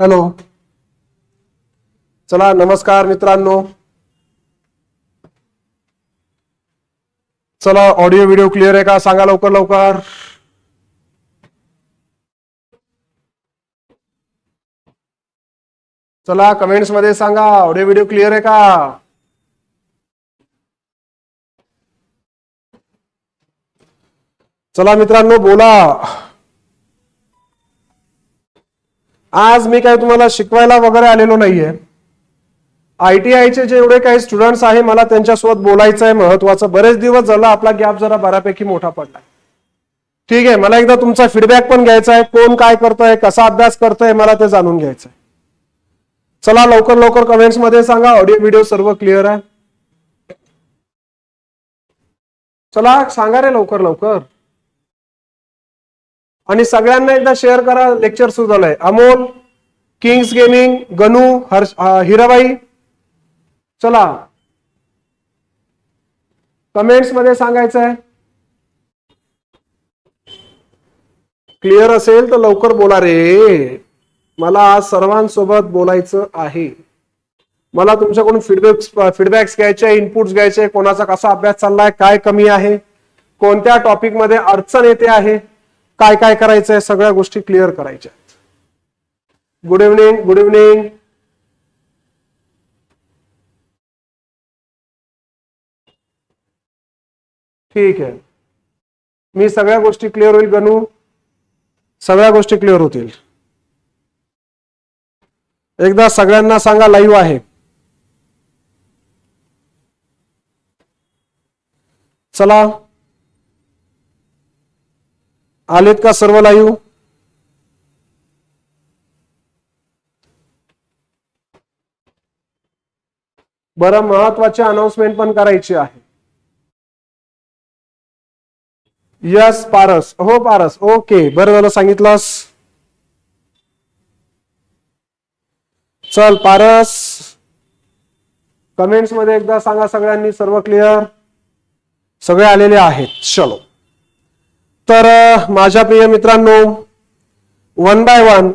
Hello. चला नमस्कार मित्रांनो. चला ऑडिओ व्हिडिओ क्लिअर आहे का? सांगा लवकर लवकर. चला कमेंट्समध्ये सांगा ऑडिओ व्हिडिओ क्लिअर आहे का? चला मित्रांनो बोला. आज मी काय तुम्हाला शिकवायला वगैरे आलेलो नाहीये. आय टी आयचे जेवढे काही स्टुडंट्स आहे मला त्यांच्यासोबत बोलायचं आहे महत्वाचं. बरेच दिवस झाला आपला गॅप जरा बऱ्यापैकी मोठा पडला ठीक आहे मला एकदा तुमचा फीडबॅक पण घ्यायचा आहे कोण काय करतोय कसा अभ्यास करतोय मला ते जाणून घ्यायचं आहे चला लवकर लवकर कमेंट्समध्ये सांगा. ऑडिओ व्हिडिओ सर्व क्लिअर आहे. चला सांगा रे लवकर लवकर. आणि सगळ्यांना एकदा शेअर करा. लेक्चर सुरू झालंय. Amol Kings gaming Ganu Harsh Hirabai. चला. कमेंट्समध्ये सांगायचं आहे क्लिअर असेल तर लवकर बोला रे. मला आज सर्वांसोबत बोलायचं आहे. मला तुमच्याकडून फीडबॅक फीडबॅक्स घ्यायचे इनपुट्स घ्यायचे. कोणाचा कसा अभ्यास चाललाय काय कमी आहे? कोणत्या टॉपिकमध्ये अडचण येते आहे? काय काय करायचं आहे सगळ्या गोष्टी क्लिअर करायच्या. आहेत गुड इव्हनिंग गुड इव्हनिंग ठीक आहे. मी सगळ्या गोष्टी क्लिअर होईल गणू? सगळ्या गोष्टी क्लिअर होतील. एकदा सगळ्यांना सांगा लाईव्ह आहे. चला. आलेत का सर्व लाईव्ह? बरं महत्वाची अनाउन्समेंट पण करायची आहे. यस पारस. हो पारस. ओके बरं झालं सांगितलंस. चल पारस. कमेंट्समध्ये एकदा सांगा सगळ्यांनी सर्व क्लिअर सगळे आलेले आहेत. चलो. तर माझ्या प्रिय मित्रांनो वन बाय वन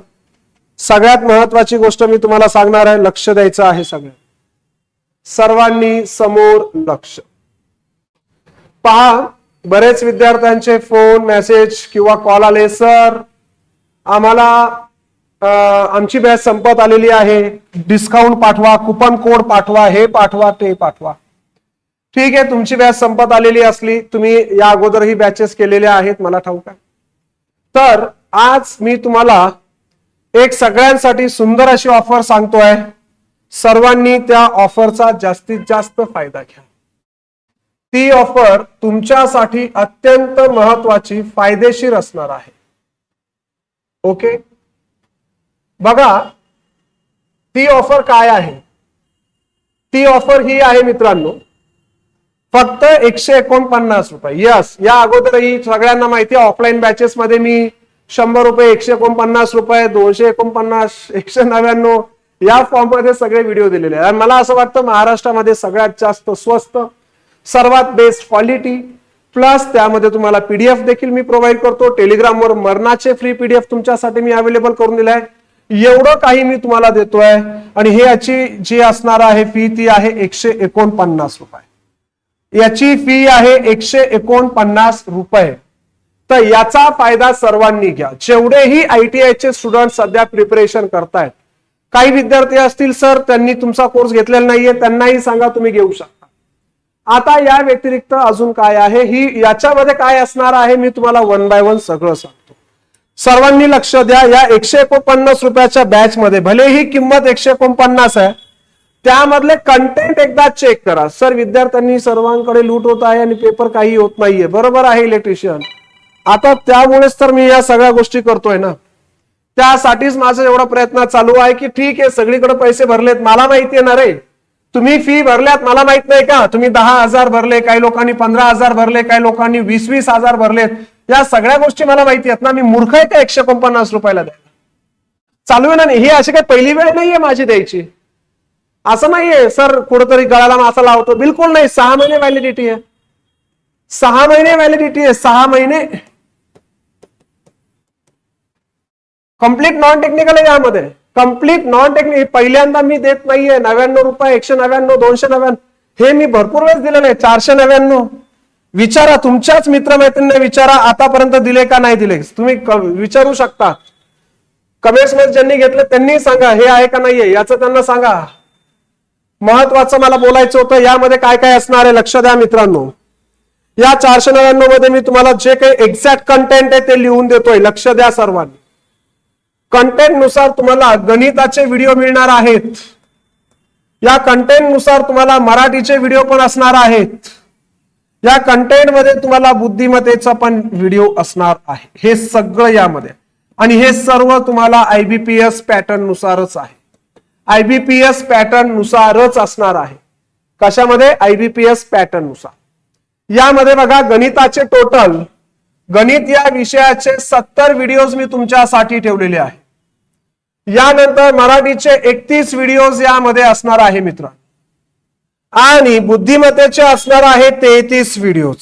सगळ्यात महत्वाची गोष्ट मी तुम्हाला सांगणार आहे लक्ष द्यायचं आहे सगळ्या सर्वांनी समोर लक्ष. पहा बरेच विद्यार्थ्यांचे फोन मेसेज किंवा कॉल आले. सर आम्हाला आमची बॅच संपत आलेली आहे. डिस्काउंट पाठवा कुपन कोड पाठवा हे पाठवा ते पाठवा. ठीक आहे तुमची बॅच संपत आलेली असली तुम्ही या अगोदरही बॅचेस केलेल्या आहेत मला ठाऊक आहे. तर आज मी तुम्हाला एक सगळ्यांसाठी सुंदर अशी ऑफर सांगतोय. सर्वांनी त्या ऑफरचा जास्तीत जास्त फायदा घ्या. ती ऑफर तुमच्यासाठी अत्यंत महत्वाची फायदेशीर असणार आहे. ओके? बघा ती ऑफर काय आहे? ती ऑफर ही आहे मित्रांनो फक्त एकशे एकोणपन्नास रुपये. यस या अगोदरही सगळ्यांना माहिती आहे ऑफलाईन बॅचेस मध्ये मी शंभर रुपये एकशे एकोणपन्नास रुपये दोनशे एकोणपन्नास एकशे नव्याण्णव या फॉर्ममध्ये सगळे व्हिडिओ दिलेले आहेत. मला असं वाटतं महाराष्ट्रामध्ये सगळ्यात जास्त स्वस्त सर्वात बेस्ट क्वालिटी प्लस त्यामध्ये तुम्हाला पीडीएफ देखील मी प्रोव्हाइड करतो. टेलिग्रामवर मरणाचे फ्री पीडीएफ तुमच्यासाठी मी अवेलेबल करून दिले आहे एवढं काही मी तुम्हाला देतोय. आणि हे याची जी असणार आहे फी ती आहे एकशे एकोणपन्नास रुपये. याची फी आहे एकशे एकोणपन्नास रुपये. तर याचा फायदा सर्वांनी घ्या. जेवढेही आयटीआयचे स्टुडंट सध्या प्रिपरेशन करतायत काही विद्यार्थी असतील सर त्यांनी तुमचा कोर्स घेतलेला नाहीये त्यांनाही सांगा तुम्ही घेऊ शकता. आता या व्यतिरिक्त अजून काय आहे? ही याच्यामध्ये काय असणार आहे? मी तुम्हाला वन बाय वन सगळं सांगतो. सर्वांनी लक्ष द्या या एकशे एकोणपन्नास रुपयाच्या बॅच मध्ये भले ही किंमत एकशे एकोणपन्नास आहे त्यामधले कंटेंट एकदा चेक करा. सर विद्यार्थ्यांनी सर्वांकडे लूट होत आहे आणि पेपर काही होत नाहीये. बरोबर आहे इलेक्ट्रिशियन आता त्यामुळेच तर मी या सगळ्या गोष्टी करतोय ना. त्यासाठीच माझा एवढा प्रयत्न चालू आहे की ठीक आहे सगळीकडे पैसे भरलेत. मला माहिती आहे ना रे. तुम्ही फी भरल्यात मला माहीत नाही का? तुम्ही दहा हजार भरले काही लोकांनी पंधरा हजार भरले काही लोकांनी वीस वीस हजार भरलेत. या सगळ्या गोष्टी मला माहिती आहेत ना. मी मूर्ख आहे का एकशे एकोणपन्नास रुपयाला द्यायला? चालू आहे ना? हे अशी काही पहिली वेळ नाहीये माझी द्यायची. असं नाहीये सर कुठेतरी गळाला मासा लावतो. बिलकुल नाही सहा महिने व्हॅलिडिटी आहे. सहा महिने व्हॅलिडिटी आहे सहा महिने. कंप्लीट नॉन टेक्निकल आहे यामध्ये. कंप्लीट नॉन टेक्निक पहिल्यांदा मी देत नाहीये. नव्याण्णव रुपये एकशे नव्याण्णव दोनशे नव्याण्णव. हे मी भरपूर वेळेस दिलेलं आहे चारशे नव्याण्णव. विचारा तुमच्याच मित्रमैत्रिणींना विचारा आतापर्यंत दिले का नाही दिले. तुम्ही विचारू शकता. कमेंट्समध्ये ज्यांनी घेतलं त्यांनी सांगा हे आहे का नाहीये याचं त्यांना सांगा. महत्वाचं मला बोलायचं होतं यामध्ये काय काय असणार आहे लक्ष द्या मित्रांनो. या चारशे नव्याण्णवमध्ये मी तुम्हाला जे काही एक्झॅक्ट कंटेंट आहे ते लिहून देतोय लक्ष द्या सर्वांनी. कंटेंटनुसार तुम्हाला गणिताचे व्हिडिओ मिळणार आहेत. या कंटेंटनुसार तुम्हाला मराठीचे व्हिडिओ पण असणार आहेत. या कंटेंटमध्ये तुम्हाला बुद्धिमत्तेचा पण व्हिडिओ असणार आहे. हे सगळं यामध्ये. आणि हे सर्व तुम्हाला आयबीपीएस पॅटर्न नुसारच आहे. आयबीपीएस पॅटर्न नुसारच असणार आहे. कशामध्ये? आयबीपीएस पॅटर्ननुसार. यामध्ये बघा गणिताचे टोटल गणित या विषयाचे सत्तर व्हिडिओज मी तुमच्यासाठी ठेवलेले आहे. यानंतर मराठीचे एकतीस व्हिडिओज यामध्ये असणार आहे मित्र आणि बुद्धिमत्तेचे असणार आहे तेहतीस व्हिडिओज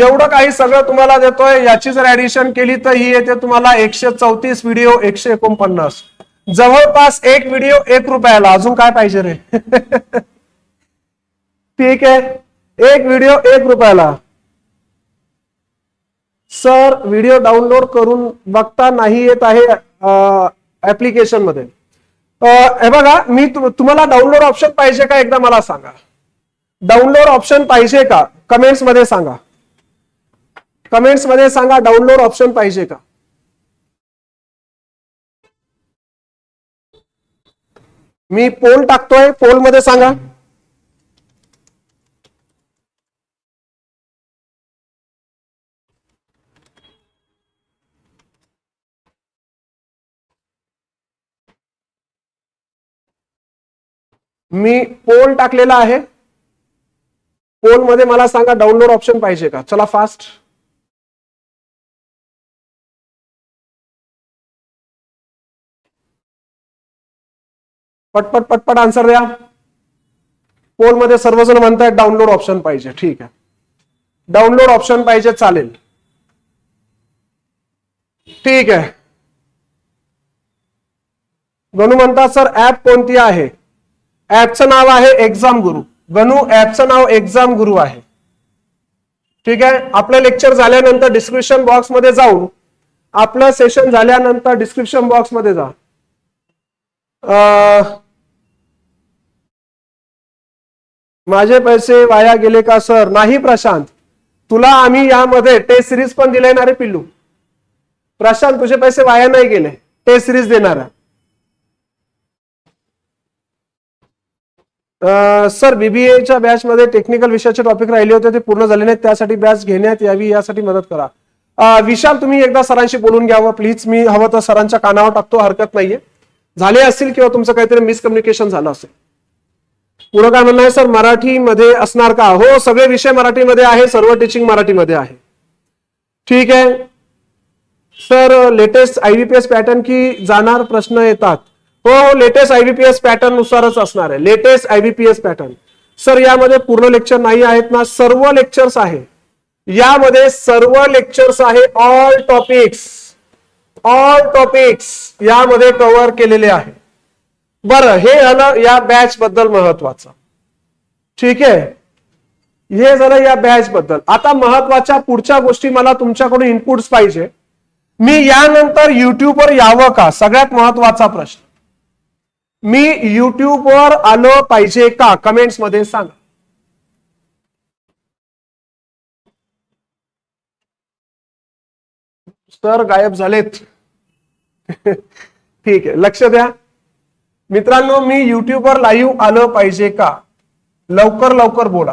एवढं काही सगळं तुम्हाला देतोय याची जर ऍडिशन केली तर ही येते तुम्हाला एकशे चौतीस व्हिडिओ एकशे एकोणपन्नास. जवळपास एक व्हिडिओ एक रुपयाला. अजून काय पाहिजे रे? ठीक आहे. एक व्हिडिओ एक रुपयाला. सर व्हिडिओ डाउनलोड करून बघता नाही येत आहे ऍप्लिकेशनमध्ये. हे बघा मी तुम्हाला डाउनलोड ऑप्शन पाहिजे का? एकदा मला सांगा. डाउनलोड ऑप्शन पाहिजे का? कमेंट्समध्ये सांगा. कमेंट्समध्ये सांगा डाउनलोड ऑप्शन पाहिजे का? मी पोल टाकतोय पोलमध्ये सांगा. मी पोल टाकलेला आहे. पोलमध्ये मला सांगा डाउनलोड ऑप्शन पाहिजे का? चला फास्ट पटपट पटपट आन्सर द्या. पोलमध्ये सर्वजण म्हणतायत डाउनलोड ऑप्शन पाहिजे. ठीक आहे. डाउनलोड ऑप्शन पाहिजे चालेल. ठीक आहे. गणू म्हणतात सर ऍप कोणती आहे? ऍपचं नाव आहे एक्झाम गुरु गणू ऍपचं नाव एक्झाम गुरु आहे. ठीक आहे? आपलं लेक्चर झाल्यानंतर डिस्क्रिप्शन बॉक्समध्ये जाऊन आपलं सेशन झाल्यानंतर डिस्क्रिप्शन बॉक्समध्ये जा. माझे पैसे वाया गेले का सर? नाही प्रशांत. तुला आम्ही यामध्ये टेस्ट सिरीज पण दिले ना रे पिल्लू? प्रशांत तुझे पैसे वाया नाही गेले. टेस्ट सिरीज देणार आहे. सर बीबीएच्या बॅच मध्ये टेक्निकल विषयाचे टॉपिक राहिले होते ते पूर्ण झाले नाहीत. त्यासाठी बॅच घेण्यात यावी यासाठी मदत करा. विशाल तुम्ही एकदा सरांशी बोलून घ्यावं प्लीज मी हवं तर सरांच्या कानावर टाकतो हरकत नाहीये. झाले असतील किंवा तुमचं काहीतरी मिसकम्युनिकेशन झालं असेल. पुढं काय म्हणणं आहे सर? मराठीमध्ये असणार का? हो सगळे विषय मराठीमध्ये आहे सर्व टीचिंग मराठीमध्ये आहे. ठीक आहे. सर लेटेस्ट आयबीपीएस पॅटर्न की जाणार प्रश्न येतात. हो लेटेस्ट आयबीपीएस पॅटर्न नुसारच असणार आहे. लेटेस्ट आयबीपीएस पॅटर्न सर यामध्ये पूर्ण लेक्चर नाही आहेत ना सर्व लेक्चर्स आहे. यामध्ये सर्व लेक्चर्स आहे ऑल टॉपिक्स ऑल टॉपिक्स यामध्ये कव्हर केलेले आहे. बरं हे झालं या बॅच बद्दल महत्वाचं. ठीक आहे? हे झालं या बॅच बद्दल. आता महत्त्वाच्या पुढच्या गोष्टी मला तुमच्याकडून इनपुट्स पाहिजे. मी यानंतर युट्यूबवर यावं का? सगळ्यात महत्त्वाचा प्रश्न. मी युट्यूबवर आलो पाहिजे का? कमेंट्समध्ये सांगा. सर गायब झालेत. ठीक आहे. लक्ष द्या. मित्रांनो मी युट्यूबवर लाईव्ह आलं पाहिजे का? लवकर लवकर बोला.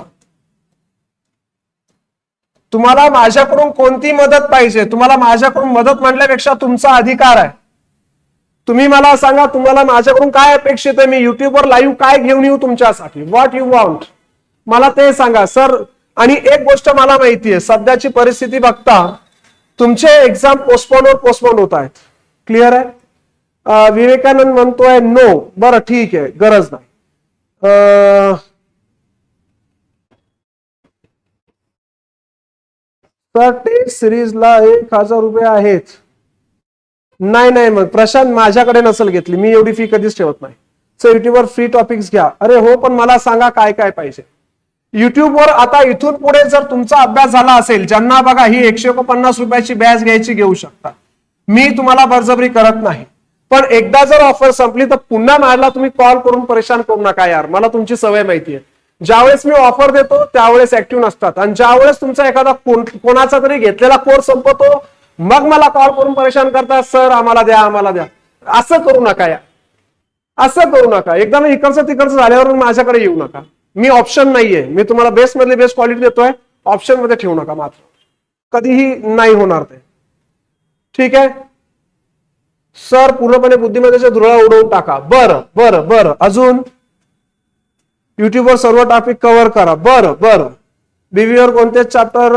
तुम्हाला माझ्याकडून कोणती मदत पाहिजे? तुम्हाला माझ्याकडून मदत म्हणल्यापेक्षा तुमचा अधिकार आहे. तुम्ही मला सांगा तुम्हाला माझ्याकडून काय अपेक्षित आहे? मी युट्यूबवर लाईव्ह काय घेऊन येऊ तुमच्यासाठी? व्हॉट यू वॉन्ट मला ते सांगा सर. आणि एक गोष्ट मला माहिती आहे सध्याची परिस्थिती बघता तुमचे एक्झाम पोस्टपोन पोस्टपोन होत आहेत. क्लिअर आहे? विवेकानंद म्हणतोय नो. बरं ठीक आहे गरज नाही. अं, टेस्ट सिरीजला एक हजार रुपये आहेत. नाही नाही मग प्रशांत माझ्याकडे नसेल घेतली. मी एवढी फी कधीच ठेवत नाही. सर युट्यूबवर फ्री टॉपिक्स घ्या. अरे हो पण मला सांगा काय काय पाहिजे. युट्यूबवर आता इथून पुढे जर तुमचा अभ्यास झाला असेल ज्यांना बघा ही एकशे पन्नास रुपयाची बॅच घ्यायची घेऊ शकता. मी तुम्हाला बळजबरी करत नाही. पण एकदा जर ऑफर संपली तर पुन्हा मला तुम्ही कॉल करून परेशान करू नका यार. मला तुमची सवय माहिती आहे ज्यावेळेस मी ऑफर देतो त्यावेळेस ऍक्टिव्ह नसतात. आणि ज्यावेळेस तुमचा एखादा कोणाचा तरी घेतलेला कोर्स संपतो मग मला कॉल करून परेशान करतात सर आम्हाला द्या आम्हाला द्या. असं करू नका या असं करू नका. एकदा मी इकडचं तिकडचं झाल्यावर माझ्याकडे येऊ नका. मी ऑप्शन नाहीये. मी तुम्हाला बेस्ट मधली बेस्ट क्वालिटी देतोय. ऑप्शनमध्ये ठेवू नका मात्र. कधीही नाही होणार ते. ठीक आहे? सर पूर्णपणे बुद्धिमत्तेच्या धुळा उडवून टाका. बरं बरं बरं. अजून? युट्यूबवर सर्व टॉपिक कव्हर करा. बरं बरं. बीव्हीवर कोणतेच चॅप्टर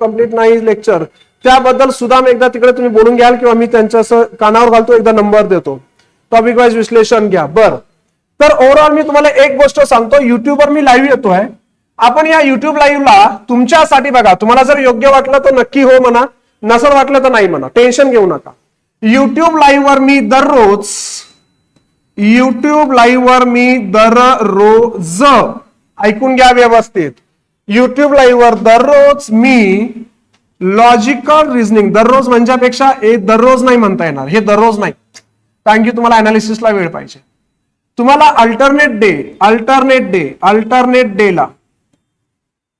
कंप्लीट नाही लेक्चर त्याबद्दल सुद्धा एकदा तिकडे तुम्ही बोलून घ्याल किंवा मी त्यांच्या असं कानावर घालतो एकदा नंबर देतो. टॉपिक वाईज विश्लेषण घ्या. बरं. तर ओव्हरऑल मी तुम्हाला एक गोष्ट सांगतो. युट्यूबवर मी लाईव्ह येतोय. आपण या युट्यूब लाईव्हला तुमच्यासाठी बघा. तुम्हाला जर योग्य वाटलं तर नक्की हो म्हणा. नसर वाटलं तर नाही म्हणा. टेन्शन घेऊ नका. युट्यूब लाईव्ह वर मी दररोज युट्यूब लाईव्ह वर मी दररोज ऐकून घ्या व्यवस्थित. युट्यूब लाईव्ह वर दररोज मी लॉजिकल रिझनिंग दररोज म्हणण्यापेक्षा हे दररोज नाही म्हणता येणार हे दररोज नाही. कारण की तुम्हाला अनालिसिसला वेळ पाहिजे. तुम्हाला alternate day alternate day alternate डेला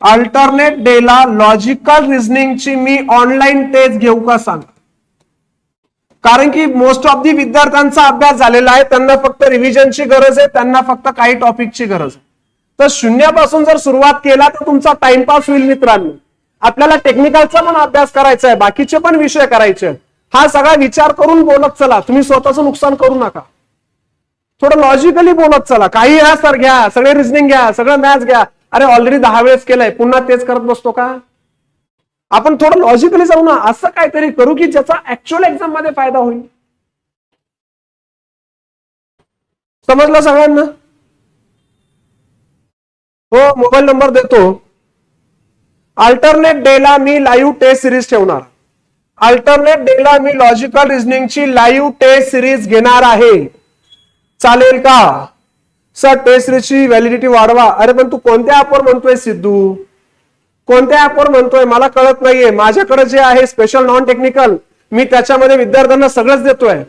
अल्टरनेट डेला लॉजिकल रिझनिंगची मी ऑनलाईन टेस्ट घेऊ का सांग? कारण की मोस्ट ऑफ दी विद्यार्थ्यांचा अभ्यास झालेला आहे. त्यांना फक्त रिव्हिजनची गरज आहे. त्यांना फक्त काही टॉपिकची गरज आहे. तर शून्यापासून जर सुरुवात केला तर तुमचा टाइमपास होईल मित्रांनो. आपल्याला टेक्निकलचा पण अभ्यास करायचा आहे. बाकीचे पण विषय करायचे हा सगळा विचार करून बोलत चला. तुम्ही स्वतःचं नुकसान करू नका. थोडं लॉजिकली बोलत चला. काही घ्या सर घ्या. सगळे रिझनिंग घ्या. सगळं मॅथ्स घ्या. अरे ऑलरेडी दहा वेळेस केलंय. पुन्हा तेच करत बसतो का? आपण थोडं लॉजिकली जाऊ ना असं काहीतरी करू की ज्याचा ऍक्च्युअल एक्झाममध्ये फायदा होईल. समजलं सगळ्यांना? हो मोबाईल नंबर देतो. अल्टरनेट डेला मी लाईव्ह टेस्ट सिरीज ठेवणार. अल्टरनेट डेला मी लॉजिकल रिझनिंगची लाईव्ह टेस्ट सिरीज घेणार आहे. चालेल का? सर टेस्ट सिरीजची व्हॅलिडिटी वाढवा. अरे पण तू कोणत्या ऍपवर म्हणतोय सिद्धू? कोणत्या ऍपवर म्हणतोय? मला कळत नाहीये. माझ्याकडे जे आहे स्पेशल नॉन टेक्निकल मी त्याच्यामध्ये विद्यार्थ्यांना सगळंच देतोय.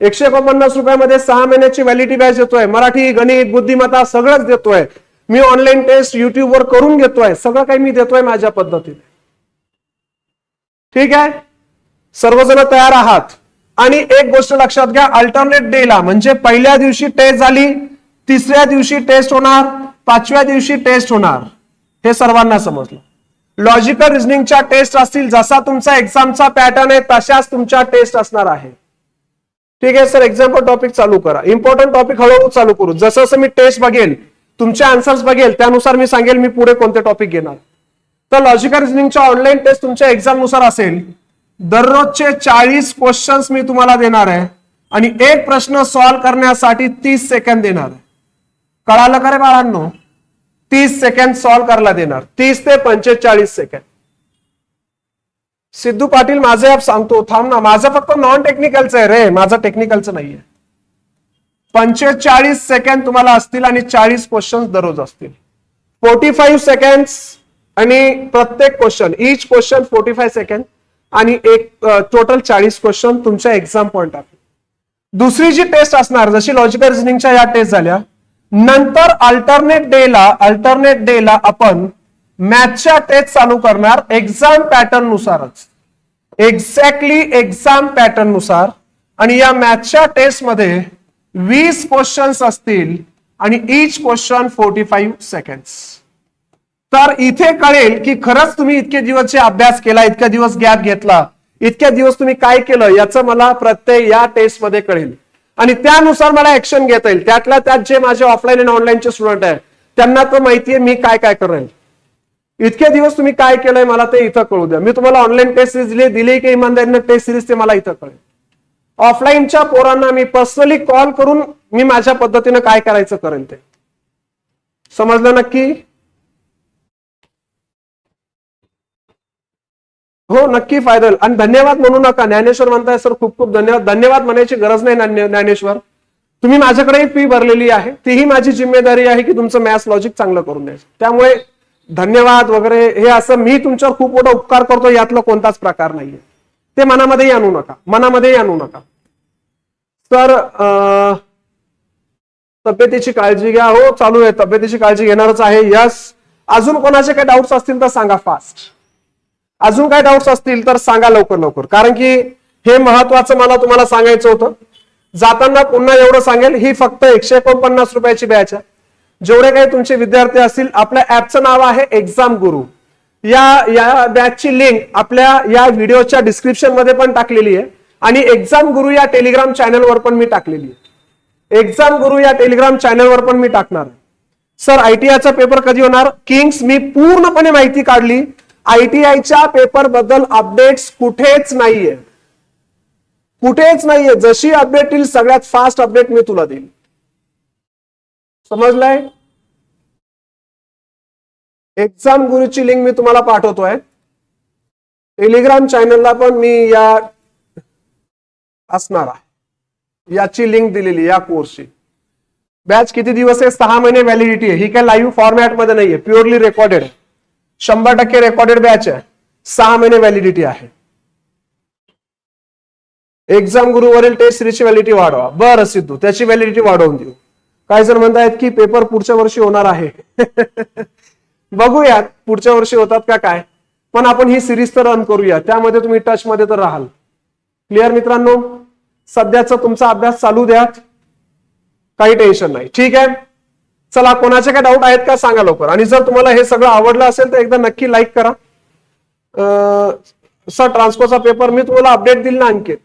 एकशे एकोणपन्नास रुपयामध्ये सहा महिन्याची व्हॅलिडिटी बॅच देतोय. मराठी गणित बुद्धिमत्ता सगळंच देतोय. मी ऑनलाईन टेस्ट युट्यूबवर करून घेतोय. सगळं काही मी देतोय माझ्या पद्धतीने. ठीक आहे? सर्वजण तयार आहात? आणि एक गोष्ट लक्षात घ्या अल्टरनेट डेला म्हणजे पहिल्या दिवशी टेस्ट झाली तिसऱ्या दिवशी टेस्ट होणार पाचव्या दिवशी टेस्ट होणार. हे सर्वांना समजलं. लॉजिकल रिझनिंगच्या टेस्ट असतील जसा तुमचा एक्झामचा पॅटर्न आहे तशाच तुमच्या टेस्ट असणार आहे. ठीक आहे सर एक्झाम्पल टॉपिक चालू करा. इम्पॉर्टंट टॉपिक हळूहळू चालू करू. जसं जसं मी टेस्ट बघेल तुमचे आन्सर्स बघेल त्यानुसार मी सांगेल मी पुढे कोणते टॉपिक घेणार. तर लॉजिकल रिझनिंगच्या ऑनलाईन टेस्ट तुमच्या एक्झामनुसार असेल दररोजचे चाळीस क्वेश्चन्स मी तुम्हाला देणार आहे आणि एक प्रश्न सॉल्व्ह करण्यासाठी तीस सेकंद देणार आहे. कळालं का रे बाळांनो? तीस सेकंड सॉल्व्ह करायला देणार. तीस ते पंचेचाळीस सेकंड सिद्धू पाटील माझे ऍप सांगतो थांब ना. माझं फक्त नॉन टेक्निकलचं आहे रे. माझं टेक्निकलचं नाहीये. पंचेचाळीस सेकंद तुम्हाला असतील आणि चाळीस क्वेश्चन दररोज असतील. फोर्टी फाईव्ह सेकंड आणि प्रत्येक question each question forty five second आणि एक टोटल चाळीस क्वेश्चन तुमच्या एक्झाम पॉईंट आहे दुसरी जी टेस्ट असणार जशी लॉजिकल रिझनिंगच्या या टेस्ट झाल्या नंतर अल्टरनेट डेला अल्टरनेट डेला आपण मॅथच्या टेस्ट चालू करणार एक्झाम पॅटर्न नुसारच. एक्झॅक्टली एक्झाम पॅटर्ननुसार. आणि या मॅथच्या टेस्टमध्ये वीस क्वेश्चन्स असतील आणि each question forty five seconds तर इथे कळेल की खरंच तुम्ही इतके दिवसचे अभ्यास केला इतक्या दिवस गॅप घेतला इतक्या दिवस तुम्ही काय केलं याचं मला प्रत्यय या टेस्टमध्ये कळेल. आणि त्यानुसार मला ऍक्शन घेता येईल. त्यातल्या त्यात जे माझे ऑफलाईन आणि ऑनलाईनचे स्टुडंट आहेत त्यांना तर माहितीये मी काय काय करेल. इतके दिवस तुम्ही काय केलंय मला ते इथं कळू द्या. मी तुम्हाला ऑनलाईन टेस्ट सिरीज दिली दिली की इमानदारीनं टेस्ट सिरीज ते मला इथं कळेल. ऑफलाईनच्या पोरांना मी पर्सनली कॉल करून मी माझ्या पद्धतीनं काय करायचं करेल ते. समजलं नक्की? हो नक्की फायदा होईल आणि धन्यवाद म्हणू नका. ज्ञानेश्वर म्हणताय सर खूप खूप धन्यवाद. धन्यवाद म्हणायची गरज नाही ज्ञानेश्वर. तुम्ही माझ्याकडे फी भरलेली आहे. तीही माझी जिम्मेदारी आहे की तुमचं मॅथ्स लॉजिक चांगलं करून द्यायचं. त्यामुळे धन्यवाद वगैरे हे असं मी तुमच्यावर खूप मोठा उपकार करतो. यातला कोणताच प्रकार नाहीये. ते मनामध्येही आणू नका. मनामध्येही आणू नका. तर तब्येतीची काळजी घ्या. हो चालू आहे. तब्येतीची काळजी घेणारच आहे. यस अजून कोणाचे काही डाऊट्स असतील तर सांगा फास्ट अजून काय डाऊट्स असतील तर सांगा लवकर लवकर. कारण की हे महत्वाचं मला तुम्हाला सांगायचं होतं. जाताना पुन्हा एवढं सांगेल ही फक्त एकशे एकोणपन्नास रुपयाची बॅच आहे. जेवढे काही तुमचे विद्यार्थी असतील आपल्या ऍपचं नाव आहे एक्झाम गुरु या या बॅचची लिंक आपल्या या व्हिडिओच्या डिस्क्रिप्शनमध्ये पण टाकलेली आहे. आणि एक्झाम गुरु या टेलिग्राम चॅनलवर पण मी टाकलेली आहे. एक्झाम गुरु या टेलिग्राम चॅनलवर पण मी टाकणार आहे. सर आयटीआयचा पेपर कधी होणार? किंग्स मी पूर्णपणे माहिती काढली. आयटीआयच्या पेपरबद्दल अपडेट्स कुठेच नाहीये. कुठेच नाहीये. जशी अपडेट येईल सगळ्यात फास्ट अपडेट मी तुला देईल समजलंय? एक्झाम गुरुची लिंक मी तुम्हाला पाठवतोय. टेलिग्राम चॅनलला पण मी या असणार आहे. याची लिंक दिलेली या कोर्सची बॅच किती दिवस आहे? सहा महिने व्हॅलिडिटी आहे. ही काय लाईव्ह फॉर्मॅटमध्ये नाहीये. प्युअरली रेकॉर्डेड आहे. शंभर टक्के रेकॉर्डेड बॅच आहे. सहा महिने व्हॅलिडिटी आहे. एक्झाम गुरुवरील टेस्ट सिरीजची व्हॅलिडिटी वाढवा. बरं सिद्धू त्याची व्हॅलिडिटी वाढवून देऊ. काही जण म्हणतायत की पेपर पुढच्या वर्षी होणार आहे. बघूयात पुढच्या वर्षी होतात का काय. पण आपण ही सिरीज तर रन करूया. त्यामध्ये तुम्ही टच मध्ये तर राहाल. क्लिअर मित्रांनो? सध्याचा तुमचा अभ्यास चालू द्यात. काही टेन्शन नाही. ठीक आहे? चला कोणाचे काय डाऊट आहेत का सांगा लवकर. आणि जर तुम्हाला हे सगळं आवडलं असेल तर एकदा नक्की लाईक करा. सर ट्रान्सकोचा पेपर मी तुम्हाला अपडेट दिल ना अंकित.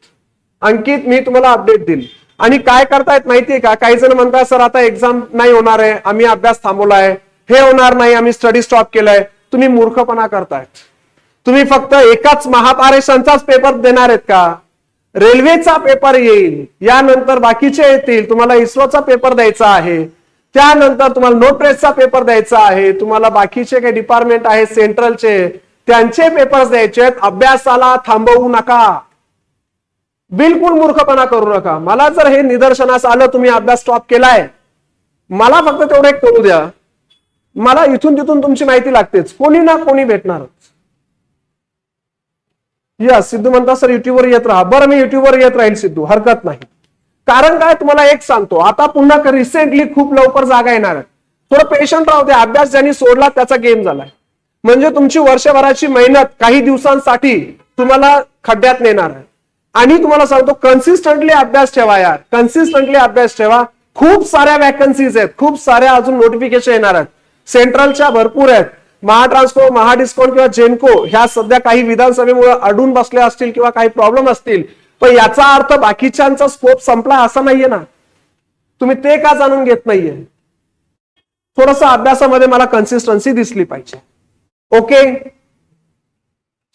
अंकित मी तुम्हाला अपडेट देईल. आणि काय करतायत माहितीये का? काही जण म्हणतात सर आता एक्झाम नाही होणार आहे. आम्ही अभ्यास थांबवलाय. हे होणार नाही. आम्ही स्टडी स्टॉप केलाय. तुम्ही मूर्खपणा करतायत. तुम्ही फक्त एकाच महापारेषणचाच पेपर देणार आहेत का? रेल्वेचा पेपर येईल. यानंतर बाकीचे येतील. तुम्हाला इस्रोचा पेपर द्यायचा आहे. त्यानंतर तुम्हाला नोट प्रेसचा पेपर द्यायचा आहे तुम्हाला बाकीचे काही डिपार्टमेंट आहेत सेंट्रलचे त्यांचे पेपर्स द्यायचे आहेत. अभ्यासाला थांबवू नका. बिलकुल मूर्खपणा करू नका. मला जर हे निदर्शनास आलं तुम्ही अभ्यास स्टॉप केलाय. मला फक्त तेवढं एक करू द्या. मला इथून तिथून तुमची माहिती लागतेच. कोणी ना कोणी भेटणारच. या सिद्धू म्हणता सर युट्यूबवर येत राहा. बरं मी युट्यूबवर येत राहील सिद्धू. हरकत नाही. कारण काय तुम्हाला एक सांगतो. आता पुन्हा रिसेंटली खूप लवकर जागा येणार आहे. थोडं पेशंट राहते अभ्यास ज्यांनी सोडला त्याचा गेम झालाय. म्हणजे तुमची वर्षभराची मेहनत काही दिवसांसाठी तुम्हाला खड्ड्यात नेणार आहे. आणि तुम्हाला सांगतो कन्सिस्टंटली अभ्यास ठेवा यार. कन्सिस्टंटली अभ्यास ठेवा. खूप साऱ्या वॅकन्सीज आहेत. खूप साऱ्या अजून नोटिफिकेशन येणार आहेत. सेंट्रलच्या भरपूर आहेत. महाट्रान्सको महाडिस्कॉन किंवा जेनको ह्या सध्या काही विधानसभेमुळे अडून बसल्या असतील किंवा काही प्रॉब्लेम असतील पण याचा अर्थ बाकीच्यांचा स्कोप संपला असा नाहीये ना. तुम्ही ते का जाणून घेत नाहीये? थोडस अभ्यासामध्ये मला कन्सिस्टन्सी दिसली पाहिजे. ओके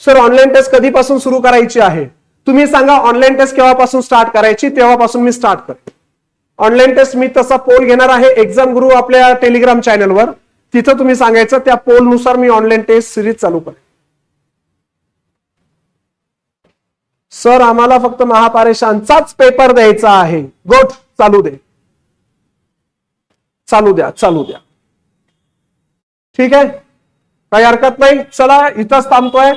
सर ऑनलाईन टेस्ट कधीपासून सुरू करायची आहे? तुम्ही सांगा ऑनलाईन टेस्ट केव्हापासून स्टार्ट करायची? तेव्हापासून मी स्टार्ट करते ऑनलाईन टेस्ट मी तसा पोल घेणार आहे एक्झाम गुरु आपल्या टेलिग्राम चॅनलवर तिथं तुम्ही सांगायचं त्या पोलनुसार मी ऑनलाईन टेस्ट सिरीज चालू करेन. सर आम्हाला फक्त महापारेषांचाच पेपर द्यायचा आहे. गोट चालू दे. चालू द्या चालू द्या. ठीक आहे? काही हरकत नाही. चला इथंच थांबतोय.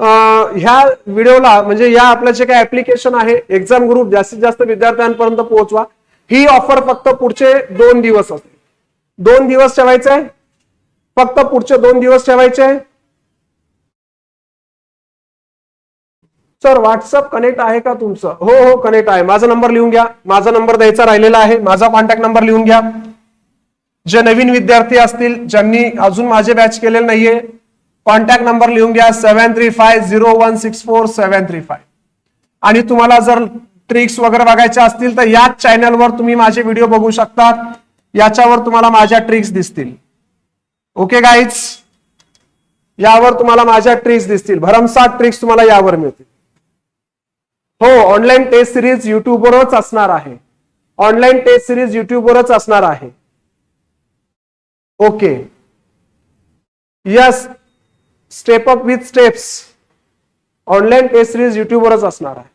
ह्या व्हिडिओला म्हणजे या आपलं जे काही ऍप्लिकेशन आहे एक्झाम ग्रुप जास्तीत जास्त विद्यार्थ्यांपर्यंत पोहोचवा. ही ऑफर फक्त पुढचे दोन दिवस असते. दोन दिवस ठेवायचे फक्त पुढचे दोन दिवस ठेवायचे सर व्हॉट्सअप कनेक्ट आहे का तुमचं? हो हो कनेक्ट आहे. माझा नंबर लिहून घ्या. माझा नंबर द्यायचा राहिलेला आहे. माझा कॉन्टॅक्ट नंबर लिहून घ्या. जे नवीन विद्यार्थी असतील ज्यांनी अजून माझे बॅच केलेले नाहीये कॉन्टॅक्ट नंबर लिहून घ्या. Seven three five zero one six four seven three five आणि तुम्हाला जर ट्रिक्स वगैरे बघायच्या असतील तर याच चॅनलवर तुम्ही माझे व्हिडिओ बघू शकता याच्यावर तुम्हाला माझ्या ट्रिक्स दिसतील. ओके गाईज यावर तुम्हाला माझ्या ट्रिक्स दिसतील. भरमसाठ ट्रिक्स तुम्हाला यावर मिळतील. हो ऑनलाईन टेस्ट सिरीज युट्यूबवरच असणार आहे. ऑनलाईन टेस्ट सिरीज युट्यूबवरच असणार आहे. Okay yes step up with steps online test series युट्यूबवरच असणार आहे.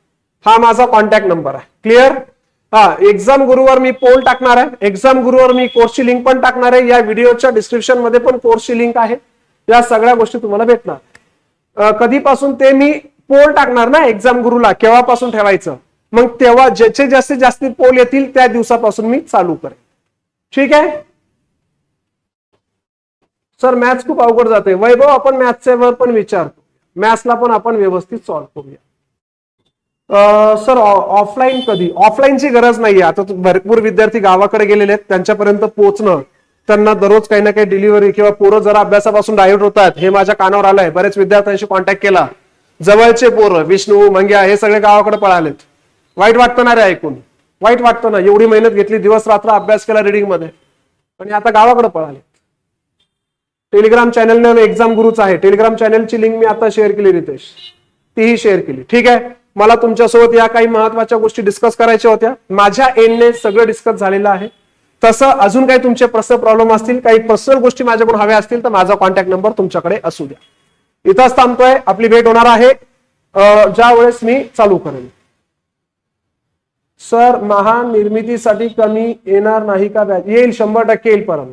हा माझा कॉन्टॅक्ट नंबर आहे. क्लिअर हा एक्झाम गुरुवर मी पोल टाकणार आहे. एक्झाम गुरुवर मी कोर्सची लिंक पण टाकणार आहे. या व्हिडिओच्या डिस्क्रिप्शनमध्ये पण कोर्सची लिंक आहे. या सगळ्या गोष्टी तुम्हाला भेटणार. कधीपासून ते मी पोल टाकणार ना एक्झाम गुरुला केव्हापासून ठेवायचं? मग तेव्हा ज्याचे जास्तीत जास्त पोल येतील त्या दिवसापासून मी चालू करेन. ठीक आहे? सर मॅथ्स खूप अवघड जाते वैभव आपण मॅथ्सच्या वर पण विचारतो. मॅथ्सला पण आपण व्यवस्थित सॉल्व्ह करूया. सर ऑफलाईन कधी? ऑफलाईनची गरज नाहीये. आता भरपूर विद्यार्थी गावाकडे गेलेले आहेत. त्यांच्यापर्यंत पोहोचणं त्यांना दररोज काही ना काही डिलिव्हरी किंवा पोरं जरा अभ्यासापासून डायव्हर्ट होतात. हे माझ्या कानावर आलंय. बरेच विद्यार्थ्यांशी कॉन्टॅक्ट केला. जवळचे पोरं विष्णू मंग्या हे सगळे गावाकडे पळालेत. वाईट वाटतं ना रे ऐकून? वाईट वाटतं ना? एवढी मेहनत घेतली दिवस रात्र अभ्यास केला रिडिंगमध्ये. आणि आता गावाकडे पळाले टेलिग्राम चॅनल एक्झाम गुरुच आहे. टेलिग्राम चॅनलची लिंक मी आता शेअर केली रितेश. तीही शेअर केली. ठीक आहे? मला तुमच्यासोबत या काही महत्त्वाच्या गोष्टी डिस्कस करायच्या होत्या. माझ्या एंडने सगळं डिस्कस झालेलं आहे. तसं अजून काही तुमचे पर्सनल प्रॉब्लेम असतील काही पर्सनल गोष्टी माझ्याकडून हव्या असतील तर माझा कॉन्टॅक्ट नंबर तुमच्याकडे असू द्या. इथंच थांबतोय. आपली भेट होणार आहे. ज्या वेळेस मी चालू करेन. सर महानिर्मितीसाठी कमी येणार नाही का? व्याज येईल शंभर टक्के येईल परत.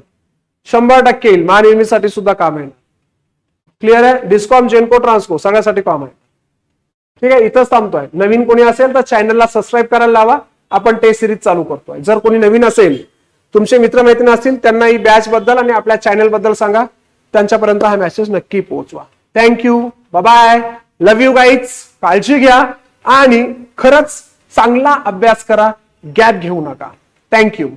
शंभर टक्के येईल. महानिर्मितीसाठी सुद्धा काम आहे. क्लिअर आहे? डिस्कॉम जेनको ट्रान्सको सगळ्यासाठी काम आहे. ठीक आहे? इथंच थांबतोय. नवीन कोणी असेल तर चॅनलला सबस्क्राईब करायला लावा. आपण टेस्ट सिरीज चालू करतोय. जर कोणी नवीन असेल तुमचे मित्रमैत्रिणी असतील त्यांना ही बॅच बद्दल आणि आपल्या चॅनलबद्दल सांगा. त्यांच्यापर्यंत हा मेसेज नक्की पोहोचवा. Thank you bye love you guys काळजी घ्या. आणि खरंच चांगला अभ्यास करा. गॅप घेऊ नका. थँक्यू